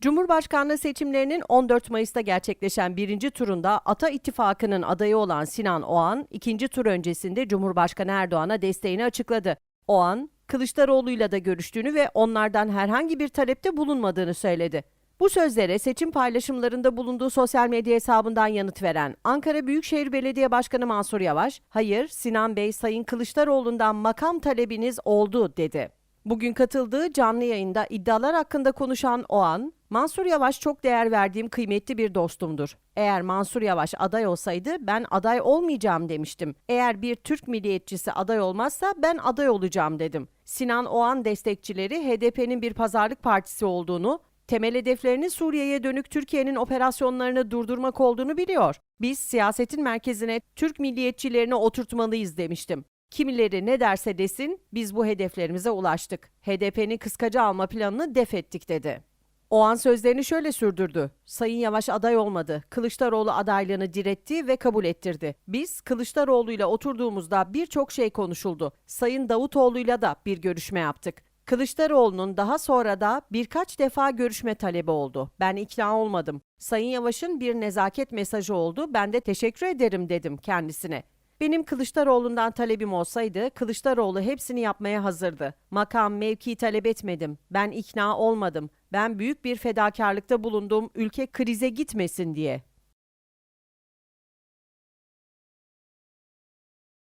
Cumhurbaşkanlığı seçimlerinin 14 Mayıs'ta gerçekleşen birinci turunda Ata İttifakı'nın adayı olan Sinan Oğan, ikinci tur öncesinde Cumhurbaşkanı Erdoğan'a desteğini açıkladı. Oğan, Kılıçdaroğlu'yla da görüştüğünü ve onlardan herhangi bir talepte bulunmadığını söyledi. Bu sözlere seçim paylaşımlarında bulunduğu sosyal medya hesabından yanıt veren Ankara Büyükşehir Belediye Başkanı Mansur Yavaş, "Hayır, Sinan Bey Sayın Kılıçdaroğlu'ndan makam talebiniz oldu." dedi. Bugün katıldığı canlı yayında iddialar hakkında konuşan Oğan, Mansur Yavaş çok değer verdiğim kıymetli bir dostumdur. Eğer Mansur Yavaş aday olsaydı ben aday olmayacağım demiştim. Eğer bir Türk milliyetçisi aday olmazsa ben aday olacağım dedim. Sinan Oğan destekçileri HDP'nin bir pazarlık partisi olduğunu, temel hedeflerinin Suriye'ye dönük Türkiye'nin operasyonlarını durdurmak olduğunu biliyor. Biz siyasetin merkezine Türk milliyetçilerini oturtmalıyız demiştim. Kimileri ne derse desin biz bu hedeflerimize ulaştık. HDP'nin kıskacı alma planını def ettik dedi. O an sözlerini şöyle sürdürdü. Sayın Yavaş aday olmadı. Kılıçdaroğlu adaylığını diretti ve kabul ettirdi. Biz Kılıçdaroğlu ile oturduğumuzda birçok şey konuşuldu. Sayın Davutoğlu'yla da bir görüşme yaptık. Kılıçdaroğlu'nun daha sonra da birkaç defa görüşme talebi oldu. Ben ikna olmadım. Sayın Yavaş'ın bir nezaket mesajı oldu. Ben de teşekkür ederim dedim kendisine. Benim Kılıçdaroğlu'ndan talebim olsaydı Kılıçdaroğlu hepsini yapmaya hazırdı. Makam, mevki talep etmedim. Ben ikna olmadım. Ben büyük bir fedakarlıkta bulundum ülke krize gitmesin diye.